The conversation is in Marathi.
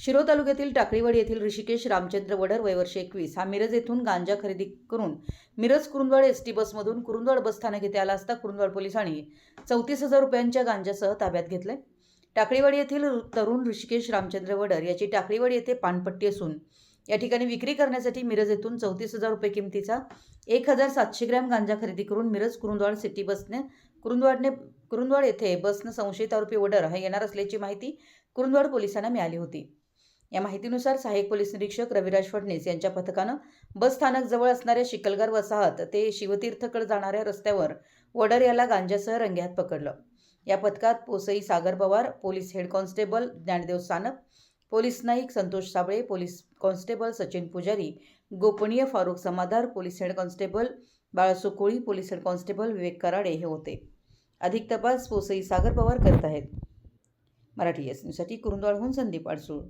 शिरो तालुक्यातील टाकळीवाडी येथील ऋषिकेश रामचंद्र वडर वयवर्ष एकवीस हा मिरज येथून गांजा खरेदी करून मिरज कुरुंदवाड एस टी बसमधून कुरुंदवाड बस स्थानक येथे आला असता कुरुंदवाड पोलिसांनी चौतीस हजार रुपयांच्या गांजासह ताब्यात घेतले टाकळीवाडी येथील तरुण ऋषिकेश रामचंद्र वडर याची टाकळीवाडी येथे पानपट्टी असून या ठिकाणी विक्री करण्यासाठी मिरज येथून चौतीस हजार रुपये किमतीचा एक हजार सातशे ग्रॅम गांजा खरेदी करून मिरज कुरुंदवाड सिटी बसने कुरुंदवाडने कुरुंदवाड येथे बसनं संशयित आरोपी वडर हा येणार असल्याची माहिती कुरुंदवाड पोलिसांना मिळाली होती. या माहितीनुसार सहाय्यक पोलीस निरीक्षक रविराज फडणीस यांच्या पथकानं बस स्थानक जवळ असणाऱ्या शिकलगार वसाहत ते शिवतीर्थकडे जाणाऱ्या रस्त्यावर वडर याला गांजासह रंग्यात पकडलं. या पथकात पोसई Sagar Pawar police head constable Dnyandev Sanap police naik Santosh Sable police constable Sachin Pujari गोपनीय Farukh Samadhar police head constable Balaso Koli police head constable Vivek Karade हे होते. अधिक तपास पोसई सागर पवार करत आहेत. मराठी एस न्यूजसाठी कुरुंदवाडहून संदीप अडसूळ